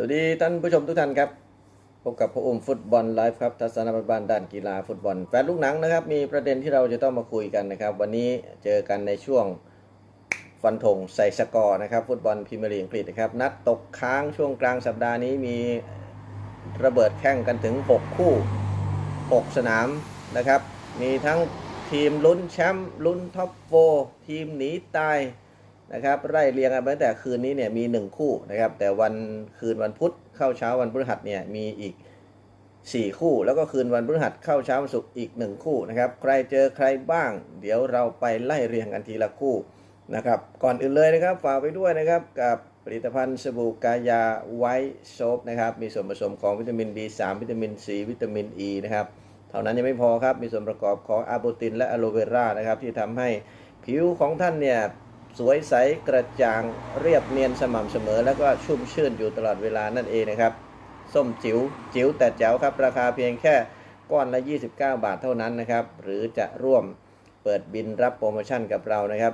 สวัสดีท่านผู้ชมทุกท่านครับพบกับพระอุ้มฟุตบอลไลฟ์ครับทัศนบ้านด้านกีฬาฟุตบอลแฟนลูกหนังนะครับ มีประเด็นที่เราจะต้องมาคุยกันนะครับ วันนี้เจอกันในช่วงฟันธงใส่สกอร์นะครับ ฟุตบอลพรีเมียร์ลีกอังกฤษนะครับ นัดตกค้างช่วงกลางสัปดาห์นี้มีระเบิดแข่งกันถึง 6 คู่ 6 สนามนะครับ มีทั้งทีมลุ้นแชมป์ลุ้นท็อปโฟร์ทีมหนีตาย นะครับไล่เรียงกันไปตั้งแต่คืนนี้เนี่ยมี 1 คู่นะครับ แต่วันคืนวันพุธเข้าเช้าวันพฤหัสเนี่ยมีอีก 4 คู่ แล้วก็คืนวันพฤหัสเข้าเช้าวันศุกร์อีก 1 คู่นะครับใครเจอใครบ้าง เดี๋ยวเราไปไล่เรียงกันทีละคู่นะครับก่อนอื่นเลยนะครับฝากไปด้วยนะครับกับผลิตภัณฑ์สบู่กายาไวท์โซฟนะครับมีส่วนผสมของวิตามิน B3 วิตามิน C วิตามิน E นะครับเท่านั้นยังไม่พอครับมีส่วนประกอบของอะโบตินและอะโลเวรานะครับที่ทำให้ผิวของท่านเนี่ย สวยใสกระจ่างเรียบเนียนสม่ำเสมอ แล้วก็ชุ่มชื่นอยู่ตลอดเวลานั่นเองนะครับ ส้มจิ๋วจิ๋วแต่แจ๋วครับ ราคาเพียงแค่ก้อนละ 29 บาทเท่านั้นนะครับ หรือจะร่วมเปิดบินรับโปรโมชั่นกับเรานะครับ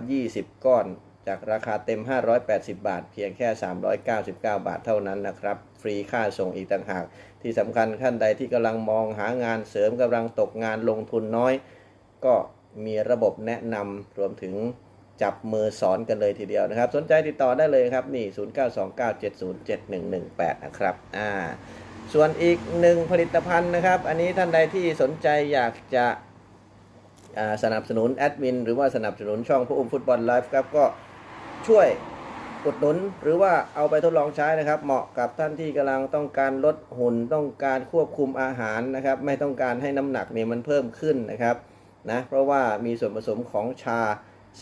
20 ก้อนจากราคาเต็ม 580 บาท เพียงแค่ 399 บาทเท่านั้นนะครับ ฟรีค่าส่งอีกต่างหาก ที่สำคัญท่านใดที่กำลังมองหางานเสริมกำลังตกงานลงทุนน้อย ก็มีระบบแนะนำรวมถึง จับมือสอนกันเลยทีเดียวนะครับ สนใจติดต่อได้เลยครับ นี่ 0929707118 นะครับอ่าส่วนอีกหนึ่งผลิตภัณฑ์นะครับ อันนี้ท่านใดที่สนใจอยากจะสนับสนุนแอดมินหรือว่าสนับสนุนช่องพระอุ้มฟุตบอลไลฟ์ครับ ก็ช่วยอุดหนุนหรือว่าเอาไปทดลองใช้นะครับ เหมาะกับท่านที่กำลังต้องการลดหุ่นต้องการควบคุมอาหารนะครับ ไม่ต้องการให้น้ำหนักเนี่ยมันเพิ่มขึ้นนะครับนะเพราะว่ามีส่วนผสมของชา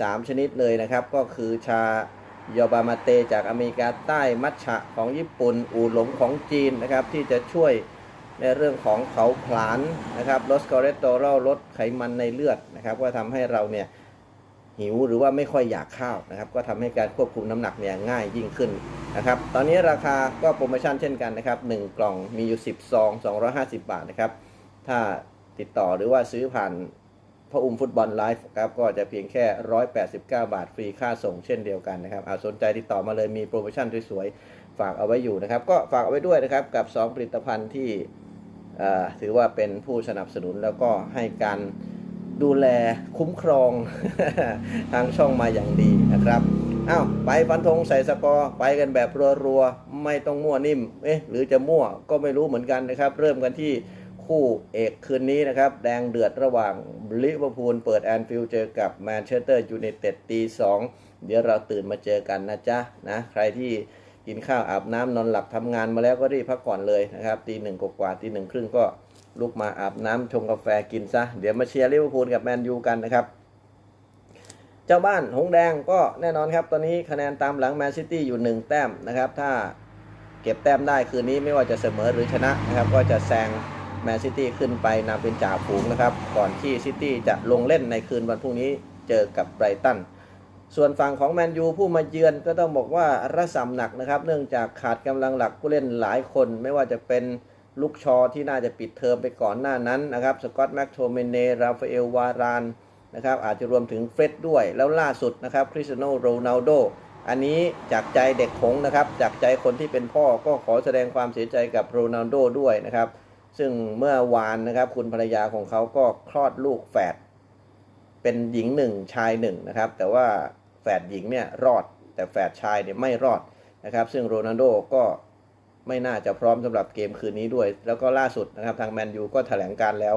3 ชนิดเลยนะครับ ก็คือชายบามาเตจากอเมริกาใต้มัทฉะของญี่ปุ่น อูหลงของจีนนะครับ ที่จะช่วยในเรื่องของเผาผลาญนะครับลดคอเลสเตอรอลลดไขมันในเลือดนะครับ ก็ทำให้เราเนี่ยหิวหรือว่าไม่ค่อยอยากข้าวนะครับ ก็ทำให้การควบคุมน้ำหนักเนี่ยง่ายยิ่งขึ้นนะครับ ตอนนี้ราคาก็โปรโมชั่นเช่นกันนะครับ 1 กล่องมีอยู่ 10 ซอง 250 บาทนะครับ ถ้าติดต่อหรือว่าซื้อผ่าน พระอุ้มฟุตบอลไลฟ์ครับก็จะเพียงแค่ 189 บาทฟรีค่าส่งเช่นเดียวกันนะครับเอาสนใจติดต่อมาเลยมีโปรโมชั่นสวยๆ ฝากเอาไว้อยู่นะครับ ก็ฝากเอาไว้ด้วยนะครับกับ 2 ผลิตภัณฑ์ที่ถือว่าเป็นผู้สนับสนุนแล้วก็ให้การดูแลคุ้มครองทางช่องมาอย่างดีนะครับอ้าวไปฟันธงใส่สกอร์ไปกันแบบรัวๆ ไม่ต้องมั่วนิ่มเอ๊ะหรือจะมั่วก็ไม่รู้เหมือนกันนะครับ เริ่มกันที่ คู่เอกคืนนี้นะครับ แดงเดือดระหว่างลิเวอร์พูลเปิดแอนฟิลด์เจอกับแมนเชสเตอร์ยูไนเต็ดตีสองเดี๋ยวเราตื่นมาเจอกันนะจ๊ะนะใครที่กินข้าวอาบน้ำนอนหลับทำงานมาแล้วก็รีบพักก่อนเลยนะครับตีหนึ่งกว่าตีหนึ่งครึ่งก็ลุกมาอาบน้ำชงกาแฟกินซะ เดี๋ยวมาเชียร์ลิเวอร์พูลกับแมนยูกันนะครับ เจ้าบ้านหงแดงก็แน่นอนครับ ตอนนี้คะแนนตามหลังแมนซิตี้อยู่ 1 แต้มนะครับ ถ้าเก็บแต้มได้คืนนี้ไม่ว่าจะเสมอหรือชนะนะครับ ก็จะแซง แมนซิตี้ขึ้นไปนำเป็นจ่าฝูงนะครับ ก่อนที่ซิตี้จะลงเล่นในคืนวันพรุ่งนี้เจอกับไบรตัน ส่วนฝั่งของแมนยูผู้มาเยือนก็ต้องบอกว่าระสำหนักนะครับ เนื่องจากขาดกำลังหลักผู้เล่นหลายคน ไม่ว่าจะเป็นลูกชอที่น่าจะปิดเทอมไปก่อนหน้านั้นนะครับ สกอตต์แม็กโทเมเน ราฟาเอล วารานนะครับ อาจจะรวมถึงเฟร็ดด้วย แล้วล่าสุดนะครับ คริสเตียโนโรนัลโด อันนี้จากใจเด็กหงนะครับ จากใจคนที่เป็นพ่อก็ขอแสดงความเสียใจกับโรนัลโดด้วยนะครับ ซึ่งเมื่อวานนะครับ คุณภรรยาของเขาก็คลอดลูกแฝดเป็นหญิงหนึ่งชายหนึ่งนะครับ แต่ว่าแฝดหญิงเนี่ยรอด แต่แฝดชายเนี่ยไม่รอดนะครับ ซึ่งโรนัลโดก็ไม่น่าจะพร้อมสำหรับเกมคืนนี้ด้วย แล้วก็ล่าสุดนะครับทางแมนยูก็แถลงการแล้ว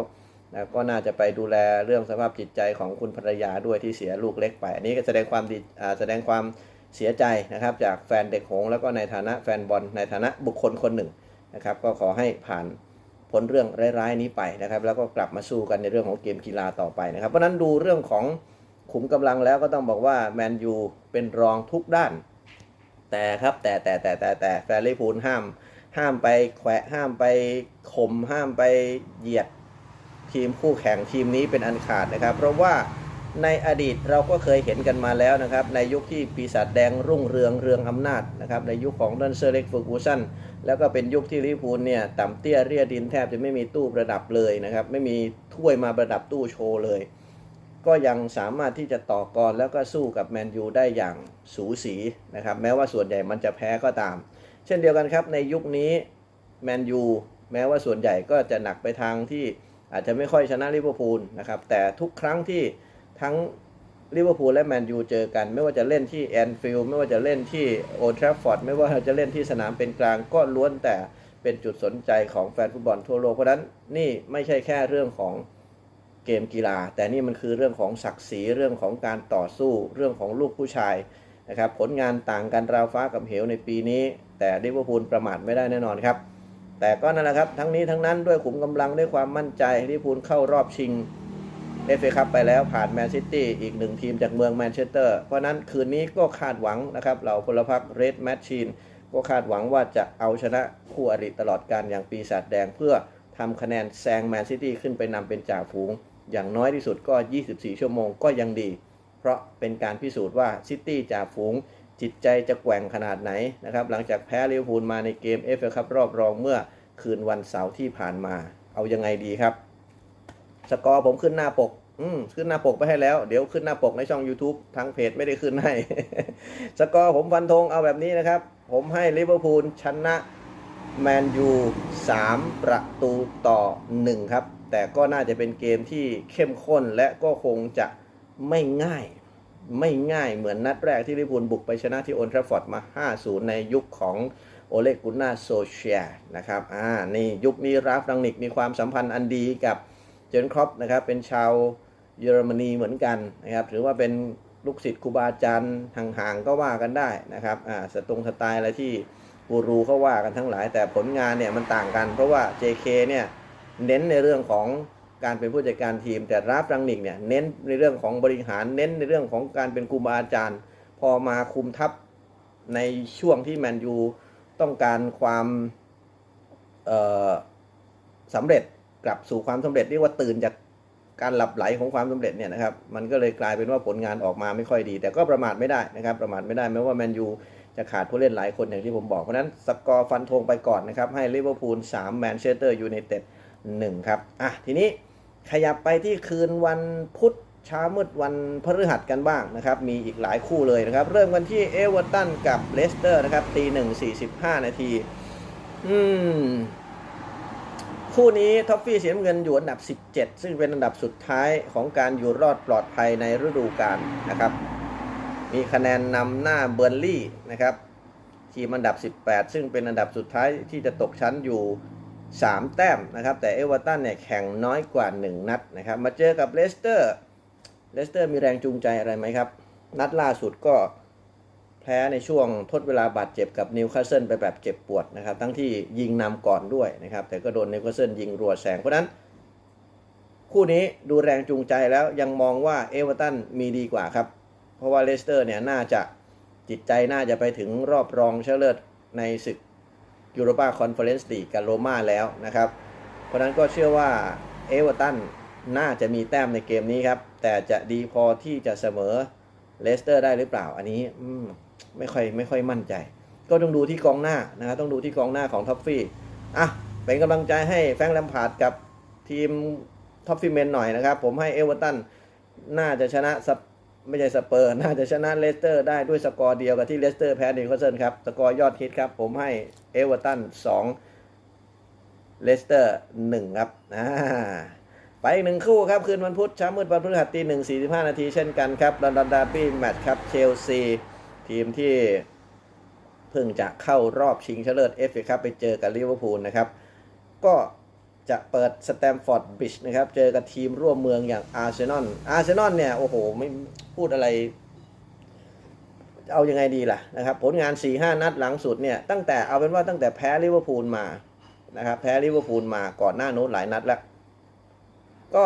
นะก็น่าจะไปดูแลเรื่องสภาพจิตใจของคุณภรรยาด้วยที่เสียลูกเล็กไป อันนี้ก็แสดงความดีแสดงความเสียใจนะครับ จากแฟนเด็กหงส์แล้วก็ในฐานะแฟนบอลในฐานะบุคคลคนหนึ่งนะครับ ก็ขอให้ผ่าน พ้นเรื่องร้ายๆนี้ไปนะครับ แล้วก็กลับมาสู้กันในเรื่องของเกมกีฬาต่อไปนะครับ เพราะนั้นดูเรื่องของขุมกำลังแล้วก็ต้องบอกว่าแมนยูเป็นรองทุกด้าน แต่ครับแต่แต่แต่แต่แต่แฟนลิเวอร์พูลห้าม ห้ามไปแขวะห้ามไปข่มห้ามไปเหยียดทีมคู่แข่งทีมนี้เป็นอันขาดนะครับ เพราะว่าในอดีตเราก็เคยเห็นกันมาแล้วนะครับ ในยุคที่ปีศาจแดงรุ่งเรืองเรืองอำนาจนะครับ ในยุคของดันเซอร์เล็กฟูกูสัน แล้วก็เป็นยุคที่ลิพูลเนี่ยต่ำเตี้ยเรียดินแทบจะไม่มีตู้ประดับเลยนะครับ ไม่มีถ้วยมาประดับตู้โชว์เลย ก็ยังสามารถที่จะต่อกรแล้วก็สู้กับแมนยูได้อย่างสูสีนะครับแม้ว่าส่วนใหญ่มันจะแพ้ก็ตาม เช่นเดียวกันครับในยุคนี้แมนยูแม้ว่าส่วนใหญ่ก็จะหนักไปทางที่อาจจะไม่ค่อยชนะลิเวอร์พูลนะครับแต่ทุกครั้งที่ทั้ง ลิเวอร์พูลและแมนยูเจอกัน ไม่ว่าจะเล่นที่แอนฟิลด์ไม่ว่าจะเล่นที่โอทราฟฟอร์ดไม่ว่าจะเล่นที่สนามเป็นกลางก็ล้วนแต่เป็นจุดสนใจของแฟนฟุตบอลทั่วโลกเพราะฉะนั้นนี่ไม่ใช่แค่เรื่องของเกมกีฬา แต่นี่มันคือเรื่องของศักดิ์ศรีเรื่องของการต่อสู้เรื่องของลูกผู้ชายนะครับผลงานต่างกันราวฟ้ากับเหวในปีนี้ แต่ลิเวอร์พูลประมาทไม่ได้แน่นอนครับแต่ก็นั่นแหละครับทั้งนี้ทั้งนั้นด้วยขุมกำลังด้วยความมั่นใจลิเวอร์พูลเข้ารอบชิง เอฟเอคัพไปแล้วผ่านแมนซิตี้อีกหนึ่งทีมจากเมืองแมนเชสเตอร์ เพราะนั้นคืนนี้ก็คาดหวังนะครับเหล่าพลพรรคเรดแมชชีนก็คาดหวังว่าจะเอาชนะคู่อริตลอดการอย่างปีศาจแดงเพื่อทำคะแนนแซงแมนซิตี้ขึ้นไปนำเป็นจ่าฝูง อย่างน้อยที่สุดก็ 24 ชั่วโมงก็ยังดี เพราะเป็นการพิสูจน์ว่าซิตี้จ่าฝูง จิตใจจะแกว่งขนาดไหนนะครับหลังจากแพ้ลิเวอร์พูลมาในเกมเอฟเอคัพรอบรองเมื่อคืนวันเสาร์ที่ผ่านมา เอายังไงดีครับ สกอร์ผมขึ้นหน้าปก อืมขึ้นหน้าปกไปให้แล้ว เดี๋ยวขึ้นหน้าปกในช่อง YouTube ทั้งเพจไม่ได้ขึ้นให้ สกอร์ผมฟันธงเอาแบบนี้นะครับ ผมให้ลิเวอร์พูลชนะแมนยู3ประตูต่อ 1 ครับ แต่ก็น่าจะเป็นเกมที่เข้มข้นและก็คงจะไม่ง่าย ไม่ง่ายเหมือนนัดแรกที่ลิเวอร์พูลบุกไปชนะที่โอลทราฟฟอร์ดมา 5-0 ในยุคของโอเลกุน่าโซเชียนะครับ อ่า นี่ยุคนี้ราฟดังนิกมีความสัมพันธ์อันดีกับ เจนครอปนะครับเป็นชาวเยอรมนีเหมือนกันนะครับถือว่าเป็นลูกศิษย์ครูบาอาจารย์ห่างๆก็ว่ากันได้นะครับอ่าสตรงสไตล์อะไรที่กูรูเขาว่ากันทั้งหลาย แต่ผลงานเนี่ยมันต่างกัน เพราะว่า JK เนี่ยเน้นในเรื่องของการเป็นผู้จัดการทีม แต่ราฟดังนิกเนี่ยเน้นในเรื่องของบริหารเน้นในเรื่องของการเป็นครูบาอาจารย์ พอมาคุมทัพในช่วงที่แมนยูต้องการความสำเร็จ กลับสู่ความสำเร็จเรียกว่าตื่นจากการหลับไหลของความสำเร็จเนี่ยนะครับมันก็เลยกลายเป็นว่าผลงานออกมาไม่ค่อยดี แต่ก็ประมาทไม่ได้นะครับประมาทไม่ได้แม้ว่าแมนยูจะขาดผู้เล่นหลายคนอย่างที่ผมบอก เพราะฉะนั้นสกอร์ฟันธงไปก่อนนะครับ ให้ลิเวอร์พูล3แมนเชสเตอร์ยูไนเต็ด1ครับอะทีนี้ขยับไปที่คืนวันพุธเช้ามืดวันพฤหัสกันบ้างนะครับ มีอีกหลายคู่เลยนะครับ เริ่มกันที่เอเวอร์ตันกับเลสเตอร์นะครับตีหนึ่งสี่สิบห้านาที อืม คู่นี้ท็อฟฟี่สีน้ำเงินอยู่อันดับ 17 ซึ่งเป็นอันดับสุดท้ายของการอยู่รอดปลอดภัยในฤดูกาลนะครับ มีคะแนนนำหน้าเบอร์ลี่นะครับทีมอันดับ 18 ซึ่งเป็นอันดับสุดท้ายที่จะตกชั้นอยู่ 3 แต้มนะครับ แต่เอเวอร์ตันเนี่ยแข่งน้อยกว่า 1 นัดนะครับ มาเจอกับเลสเตอร์เลสเตอร์มีแรงจูงใจอะไรไหมครับ นัดล่าสุดก็ แพ้ในช่วงทดเวลาบาดเจ็บกับนิวคาสเซิลไปแบบเจ็บปวดนะครับ ทั้งที่ยิงนำก่อนด้วยนะครับ แต่ก็โดนนิวคาสเซิลยิงรัวแสง เพราะนั้น คู่นี้ดูแรงจูงใจแล้วยังมองว่าเอเวอร์ตันมีดีกว่าครับ เพราะว่าเลสเตอร์เนี่ยน่าจะจิตใจน่าจะไปถึงรอบรองเชนะเลิศในศึกยูโรปาคอนเฟอเรนซ์ลีกกับโรม่าแล้วนะครับ เพราะนั้นก็เชื่อว่าเอเวอร์ตันน่าจะมีแต้มในเกมนี้ครับ แต่จะดีพอที่จะเสมอเลสเตอร์ได้หรือเปล่าอันนี้อื ไม่ค่อยไม่ค่อยมั่นใจ ก็ต้องดูที่กองหน้านะครับต้องดูที่กองหน้าของท็อฟฟี่อะเป็นกำลังใจให้แฟรงค์แลมพาร์ดกับทีมท็อฟฟี่เมนหน่อยนะครับ ผมให้เอเวอร์ตันน่าจะชนะไม่ใช่สเปอร์ น่าจะชนะเลสเตอร์ได้ด้วยสกอร์เดียวกับที่เลสเตอร์แพ้นิวคาสเซิลครับ สกอร์ยอดฮิตครับ ผมให้เอเวอร์ตัน2เลสเตอร์1ครับอ่าไปอีกหนึ่งคู่ครับ คืนวันพุธเช้ามืดวันพฤหัสตีหนึ่งสี่สิบห้านาทีเช่นกันครับลอนดอนดาร์บี้แมตช์ครับเชลซี ทีมที่เพิ่งจะเข้ารอบชิงชนะเลิศเอฟเอครับไปเจอกับลิเวอร์พูลนะครับ ก็จะเปิดสแตมฟอร์ดบริดจ์นะครับ เจอกับทีมร่วมเมืองอย่างอาร์เซนอลอาร์เซนอลเนี่ย โอ้โห ไม่พูดอะไร เอายังไงดีล่ะนะครับ ผลงาน 4-5 นัดหลังสุดเนี่ย ตั้งแต่เอาเป็นว่าตั้งแต่แพ้ลิเวอร์พูลมานะครับ แพ้ลิเวอร์พูลมาก่อนหน้านู้นหลายนัดแล้ว ก็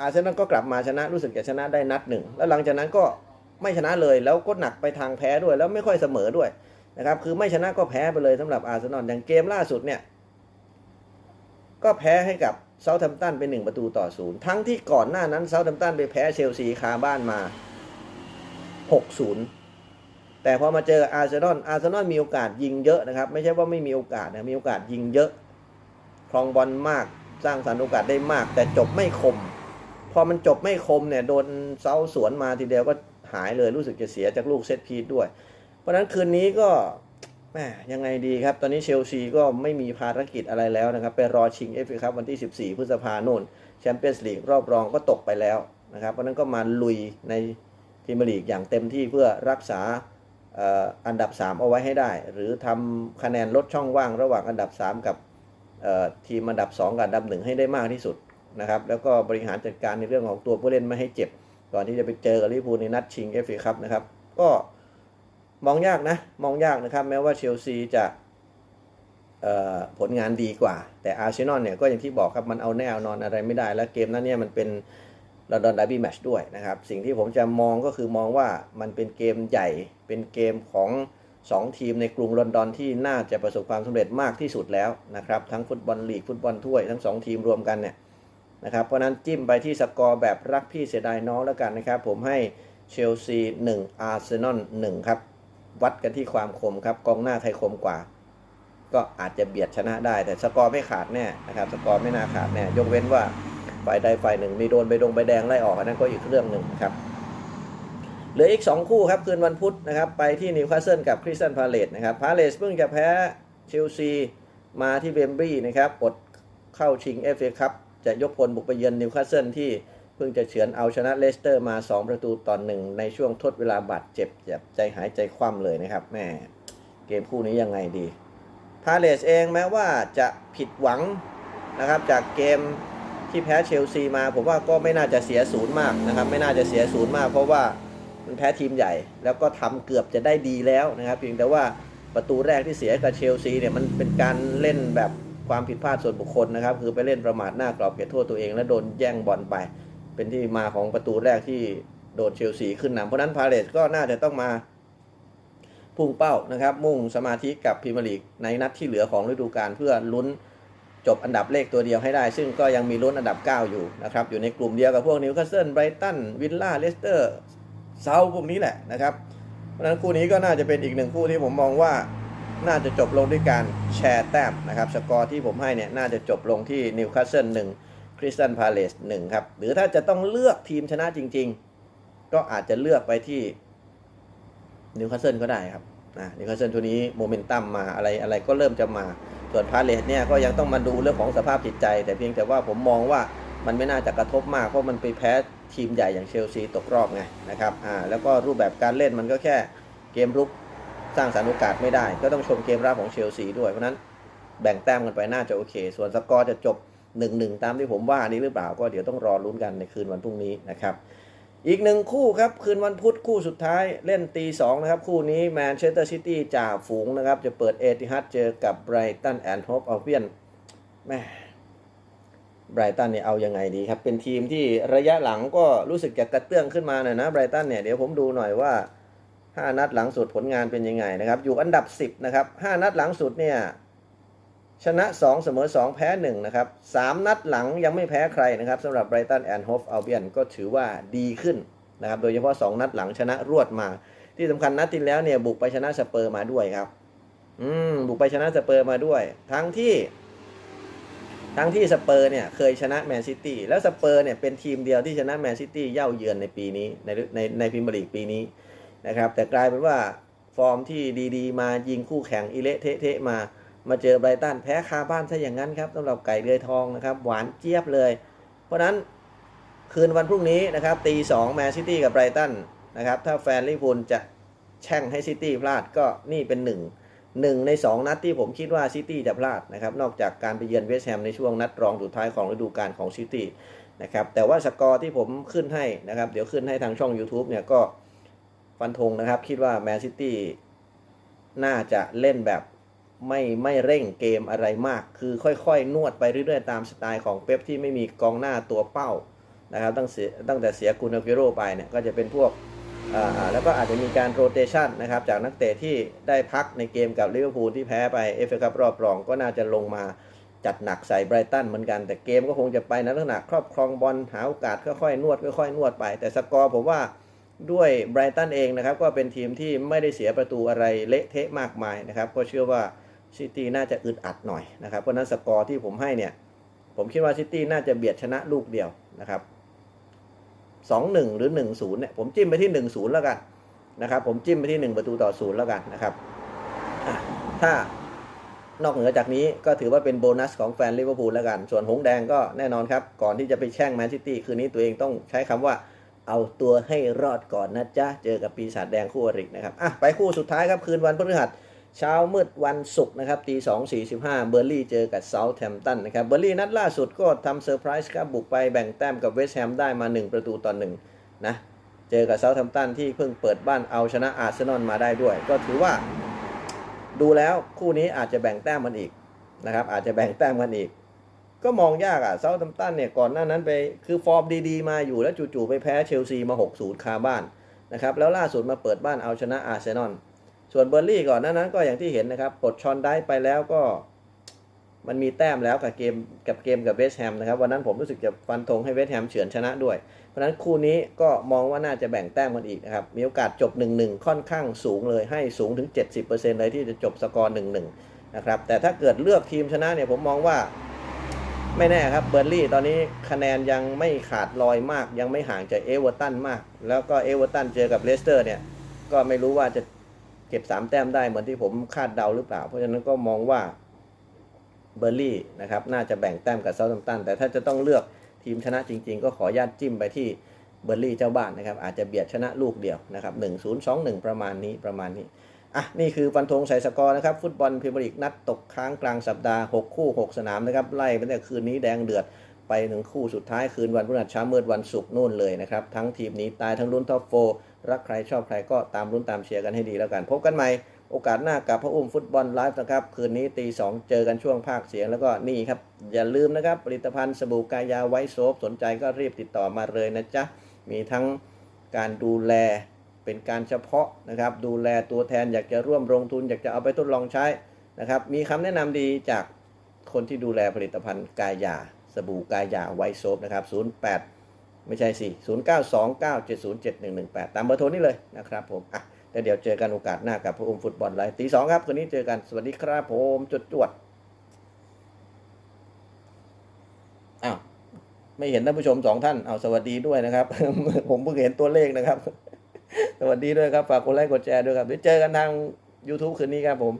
อาร์เซนอลก็กลับมาชนะรู้สึกจะชนะได้นัดหนึ่ง แล้วหลังจากนั้นก็ ไม่ชนะเลย แล้วก็หนักไปทางแพ้ด้วย แล้วไม่ค่อยเสมอด้วยนะครับ คือไม่ชนะก็แพ้ไปเลยสำหรับอาร์เซนอลอย่างเกมล่าสุดเนี่ยก็แพ้ให้กับเซาท์แฮมป์ตันเป็นหนึ่งประตูต่อศูนย์ทั้งที่ก่อนหน้านั้นเซาท์แฮมป์ตันไปแพ้เชลซีคาบ้านมา 6-0 แต่พอมาเจออาร์เซนอลอาร์เซนอลมีโอกาสยิงเยอะนะครับ ไม่ใช่ว่าไม่มีโอกาสนะมีโอกาสยิงเยอะครองบอลมากสร้างสรรค์โอกาสได้มาก แต่จบไม่คม พอมันจบไม่คมเนี่ยโดนเซาสวนมาทีเดียวก็ หายเลยรู้สึกจะเสียจากลูกเซตพีทด้วย เพราะนั้นคืนนี้ก็แม่ยังไงดีครับ ตอนนี้เชลซีก็ไม่มีภารกิจอะไรแล้วนะครับ ไปรอชิงเอฟเอคัพวันที่ 14 พฤษภาโน่นแชมเปี้ยนส์ลีกรอบรองก็ตกไปแล้วนะครับ เพราะนั้นก็มาลุยในพรีเมียร์ลีกอย่างเต็มที่เพื่อรักษาอันดับ 3 เอาไว้ให้ได้ หรือทำคะแนนลดช่องว่างระหว่างอันดับ 3 กับทีมอันดับ 2 กับอันดับ 1 ให้ได้มากที่สุดนะครับ แล้วก็บริหารจัดการในเรื่องของตัวผู้เล่นไม่ให้เจ็บ ก่อนที่จะไปเจอกับลิเวอร์พูลในนัดชิงเอฟเอคัพนะครับ ก็มองยากนะ มองยากนะครับ แม้ว่าเชลซีจะผลงานดีกว่า แต่อาร์เซนอลเนี่ยก็อย่างที่บอกครับ มันเอาแน่เอานอนอะไรไม่ได้ และเกมนั้นเนี่ยมันเป็นลอนดอนดาร์บี้แมชด้วยนะครับ สิ่งที่ผมจะมองก็คือมองว่ามันเป็นเกมใหญ่ เป็นเกมของ 2 ทีมในกรุงลอนดอนที่น่าจะประสบความสำเร็จมากที่สุดแล้วนะครับ ทั้งฟุตบอลลีกฟุตบอลถ้วยทั้ง 2 ทีมรวมกันเนี่ย นะครับ เพราะนั้นจิ้มไปที่สกอร์แบบรักพี่เสียดายน้องแล้วกันนะครับ ผมให้เชลซี1อาร์เซนอล1ครับวัดกันที่ความคมครับกองหน้าใครคมกว่า ก็อาจจะเบียดชนะได้ แต่สกอร์ไม่ขาดแน่นะครับ สกอร์ไม่น่าขาดแน่ยกเว้นว่าฝ่ายใดฝ่ายหนึ่ง มีโดนใบดงใบแดงไล่ออกอันนั้นก็อีกเรื่องหนึ่งครับเหลืออีก 2 คู่ครับคืนวันพุธนะครับ ไปที่นิวคาสเซิลกับคริสตันพาเลตนะครับพาเลตเพิ่งจะแพ้เชลซีมาที่เบมบรีนะครับอดเข้าชิง FA ครับ จะยกพลบุกไปเยือนนิวคาสเซิลที่เพิ่งจะเฉือนเอาชนะเลสเตอร์มา 2 ประตูต่อหนึ่งในช่วงทดเวลาบาดเจ็บเจ็บใจหายใจคว่ำเลยนะครับแม่เกมคู่นี้ยังไงดีพาเลสเองแม้ว่าจะผิดหวังนะครับจากเกมที่แพ้เชลซีมา ผมว่าก็ไม่น่าจะเสียศูนย์มากนะครับ ไม่น่าจะเสียศูนย์มาก เพราะว่ามันแพ้ทีมใหญ่ แล้วก็ทำเกือบจะได้ดีแล้วนะครับเพียงแต่ว่าประตูแรกที่เสียกับเชลซีเนี่ยมันเป็นการเล่นแบบ ความผิดพลาดส่วนบุคคลนะครับ คือไปเล่นประมาทหน้ากรอบเขตโทษตัวเอง แล้วโดนแย่งบอลไป เป็นที่มาของประตูแรกที่โดนเชลซีขึ้นนำเพราะนั้นพาเลสก็น่าจะต้องมาพุ่งเป้านะครับ มุ่งสมาธิกับพรีเมียร์ลีกในนัดที่เหลือของฤดูกาลเพื่อลุ้นจบอันดับเลขตัวเดียวให้ได้ ซึ่งก็ยังมีลุ้นอันดับ 9 อยู่นะครับ อยู่ในกลุ่มเดียวกับพวกนิวคาสเซิลไบรตันวิลล่าเลสเตอร์เซาพวกนี้แหละนะครับ เพราะฉะนั้นคู่นี้ก็น่าจะเป็นอีกหนึ่งคู่ที่ผมมองว่า น่าจะจบลงด้วยการแชร์แต้มนะครับสกอร์ที่ผมให้เนี่ยน่าจะจบลงที่นิวคาสเซิลหนึ่งคริสตันพาเลสหนึ่งครับ หรือถ้าจะต้องเลือกทีมชนะจริง ๆ ก็อาจจะเลือกไปที่นิวคาสเซิลก็ได้ครับนะนิวคาสเซิลตัวนี้โมเมนตัมมาอะไรอะไรก็เริ่มจะมา ส่วนพาเลสเนี่ยก็ยังต้องมาดูเรื่องของสภาพจิตใจ แต่เพียงแต่ว่าผมมองว่ามันไม่น่าจะกระทบมาก เพราะมันไปแพ้ทีมใหญ่อย่างเชลซีตกรอบไงนะครับอ่าแล้วก็รูปแบบการเล่นมันก็แค่เกมรุก สร้างสรรค์โอกาสไม่ได้ ก็ต้องชมเกมรับของเชลซีด้วย เพราะนั้นแบ่งแต้มกันไปน่าจะโอเค ส่วนสกอร์จะจบ 1-1 ตามที่ผมว่านี้หรือเปล่าก็เดี๋ยวต้องรอลุ้นกันในคืนวันพรุ่งนี้นะครับอีกหนึ่งคู่ครับ คืนวันพุธคู่สุดท้ายเล่นตีสองนะครับ คู่นี้แมนเชสเตอร์ซิตี้จ่าฝูงนะครับ จะเปิดเอติฮัดเจอกับไบรตันแอนด์โฮปอัลเบียนแม่ไบรตันเนี่ยเอายังไงดีครับ เป็นทีมที่ระยะหลังก็รู้สึกจะกระเตื้องขึ้นมาหน่อยนะไบรตันเนี่ยเดี๋ยวผมดูหน่อยว่า 5 นัดหลังสุดผลงานเป็นยังไงนะครับ อยู่อันดับ 10 นะครับ 5 นัดหลังสุดเนี่ยชนะ 2 เสมอ 2 แพ้ 1 นะครับ 3 นัดหลังยังไม่แพ้ใครนะครับสำหรับไบรตันแอนด์โฮฟอัลเบียนก็ถือว่าดีขึ้นนะครับ โดยเฉพาะ 2 นัดหลังชนะรวดมา ที่สำคัญนัดที่แล้วเนี่ยบุกไปชนะสเปอร์มาด้วยครับ อืม บุกไปชนะสเปอร์มาด้วย ทั้งที่ ทั้งที่สเปอร์เนี่ยเคยชนะแมนซิตี้ แล้วสเปอร์เนี่ยเป็นทีมเดียวที่ชนะแมนซิตี้เย่าเยือนในปีนี้ในในในพรีเมียร์ลีกปีนี้ นะครับแต่กลายเป็นว่าฟอร์มที่ดีๆ มายิงคู่แข่งอิเละเทะมา มาเจอไบรตันแพ้คาบ้านซะอย่างนั้นครับสำหรับไก่เลือยทองนะครับหวานเจี๊ยบเลย เพราะนั้นคืนวันพรุ่งนี้นะครับตีสองแมนซิตี้กับไบรตันนะครับถ้าแฟนลิเวอร์พูลจะแช่งให้ซิตี้พลาดก็นี่เป็นหนึ่งหนึ่งใน 2 นัดที่ผมคิดว่าซิตี้จะพลาดนะครับนอกจากการไปเยือนเวสต์แฮมในช่วงนัดรองสุดท้ายของฤดูกาลของซิตี้นะครับแต่ว่าสกอร์ที่ผมขึ้นให้นะครับเดี๋ยวขึ้นให้ทางช่อง YouTube เนี่ยก็ ฟันธงนะครับ คิดว่าแมนซิตี้น่าจะเล่นแบบไม่ไม่เร่งเกมอะไรมาก คือค่อยๆ นวดไปเรื่อยๆ ตามสไตล์ของเป๊ปที่ไม่มีกองหน้าตัวเป้านะครับตั้งเสียตั้งแต่เสียกุนอากิโรไปเนี่ยก็จะเป็นพวกอ่าแล้วก็อาจจะมีการโรเตชันนะครับจากนักเตะที่ได้พักในเกมกับลิเวอร์พูลที่แพ้ไปเอฟเอคัพรอบรองก็น่าจะลงมาจัดหนักใส่ไบรตันเหมือนกัน แต่เกมก็คงจะไปในลักษณะครอบครองบอลหาโอกาสค่อยๆนวดค่อยๆนวดไป แต่สกอร์ผมว่า ด้วยไบรตันเองนะครับก็เป็นทีมที่ไม่ได้เสียประตูอะไรเละเทะมากมายนะครับก็เชื่อว่าซิตี้น่าจะอึดอัดหน่อยนะครับเพราะนั้นสกอร์ที่ผมให้เนี่ยผมคิดว่าซิตี้น่าจะเบียดชนะลูกเดียวนะครับสองหนึ่งหรือหนึ่งศูนย์เนี่ยผมจิ้มไปที่หนึ่งศูนย์แล้วกันนะครับผมจิ้มไปที่หนึ่งประตูต่อศูนย์แล้วกันนะครับถ้านอกเหนือจากนี้ก็ถือว่าเป็นโบนัสของแฟนลิเวอร์พูลแล้วกัน ส่วนหงส์แดงก็แน่นอนครับ ก่อนที่จะไปแช่งแมนซิตี้คืนนี้ตัวเองต้องใช้คำว่า เอาตัวให้รอดก่อนนะจ๊ะ เจอกับปีศาจแดงคู่อรินะครับ อะ ไปคู่สุดท้ายครับ คืนวันพฤหัสเช้ามืดวันศุกร์นะครับตีสองสี่สิบห้าเบอร์ลี่เจอกับเซาท์แฮมป์ตันนะครับ เบอร์ลี่นัดล่าสุดก็ทำเซอร์ไพรส์ครับ บุกไปแบ่งแต้มกับเวสต์แฮมได้มา 1 ประตูต่อหนึ่งนะ เจอกับเซาท์แฮมป์ตันที่เพิ่งเปิดบ้านเอาชนะอาร์เซนอลมาได้ด้วย ก็ถือว่า ดูแล้วคู่นี้อาจจะแบ่งแต้มกันอีกนะครับ อาจจะแบ่งแต้มกันอีก ก็มองยากอะเซาท์แฮมตันเนี่ยก่อนหน้านั้นไปคือฟอร์มดีๆ มาอยู่แล้วจู่ๆไปแพ้เชลซีมา 6-0 คาบ้านนะครับแล้วล่าสุดมาเปิดบ้านเอาชนะอาร์เซนอลส่วนเบอร์ลี่ก่อนหน้านั้นก็อย่างที่เห็นนะครับปลดชอนได้ไปแล้วก็ มันมีแต้มแล้วกับเกมกับเกมกับเวสต์แฮมนะครับวันนั้นผมรู้สึกจะฟันธงให้เวสต์แฮมเฉือนชนะด้วย เพราะฉะนั้นคู่นี้ก็มองว่าน่าจะแบ่งแต้มกันอีกนะครับมีโอกาสจบ 1-1 ค่อนข้างสูงเลยให้สูงถึง 70%เลยที่จะจบสกอร์ 1-1 นะครับแต่ถ้าเกิดเลือกทีมชนะเนี่ยผมมองว่า ไม่แน่ครับเบอร์ลี่ตอนนี้คะแนนยังไม่ขาดลอยมาก ยังไม่ห่างจากเอเวอร์ตันมาก แล้วก็เอเวอร์ตันเจอกับเลสเตอร์เนี่ย ก็ไม่รู้ว่าจะเก็บ 3 แต้มได้เหมือนที่ผมคาดเดาหรือเปล่า เพราะฉะนั้นก็มองว่าเบอร์ลี่นะครับน่าจะแบ่งแต้มกับเซาท์แฮมป์ตันแต่ถ้าจะต้องเลือกทีมชนะจริง ๆ ก็ขอญาตจิ้มไปที่เบอร์ลี่เจ้าบ้านนะครับอาจจะเบียดชนะลูกเดียวนะครับ1 0 2 1 ประมาณนี้ประมาณนี้ อะนี่คือฟันธงใส่สกอร์นะครับ ฟุตบอลพรีเมียร์ลีกนัดตกค้างกลางสัปดาห์ 6 คู่ 6 สนามนะครับ ไล่ไปตั้งแต่คืนนี้แดงเดือดไปถึงคู่สุดท้ายคืนวันพฤหัสเช้ามืดวันศุกร์นู่นเลยนะครับ ทั้งทีมหนี้ตายทั้งรุ่นท็อปโฟรักใครชอบใครก็ตามรุ่นตามเชียร์กันให้ดีแล้วกัน พบกันใหม่ โอกาสหน้ากับพระอุ้มฟุตบอลไลฟ์นะครับ คืนนี้ตีสองเจอกันช่วงภาคเสียงแล้วก็นี่ครับ อย่าลืมนะครับ ผลิตภัณฑ์สบู่กายาไวท์โซฟสนใจก็รีบติดต่อมาเลยนะจ๊ะมีทั้งการดูแล เป็นการเฉพาะนะครับ ดูแลตัวแทนอยากจะร่วมลงทุน อยากจะเอาไปทดลองใช้นะครับ มีคำแนะนำดีจากคนที่ดูแลผลิตภัณฑ์กายาสบู่กายาไวท์โซฟนะครับ 08 ไม่ใช่สิ0929707118 ตามเบอร์โทรนี่เลยนะครับผมอะแล้วเดี๋ยวเจอกันโอกาสหน้ากับพระองค์ฟุตบอลไลฟ์ตีสองครับ คืนนี้เจอกัน สวัสดีครับผมจดจวดอ้าวไม่เห็นท่านผู้ชมสองท่าน เอาสวัสดีด้วยนะครับ ผมเพิ่งเห็นตัวเลขนะครับ สวัสดีด้วยครับ ฝากกดไลค์กดแชร์ด้วยครับเดี๋ยวเจอกันทาง YouTube คืนนี้ครับผม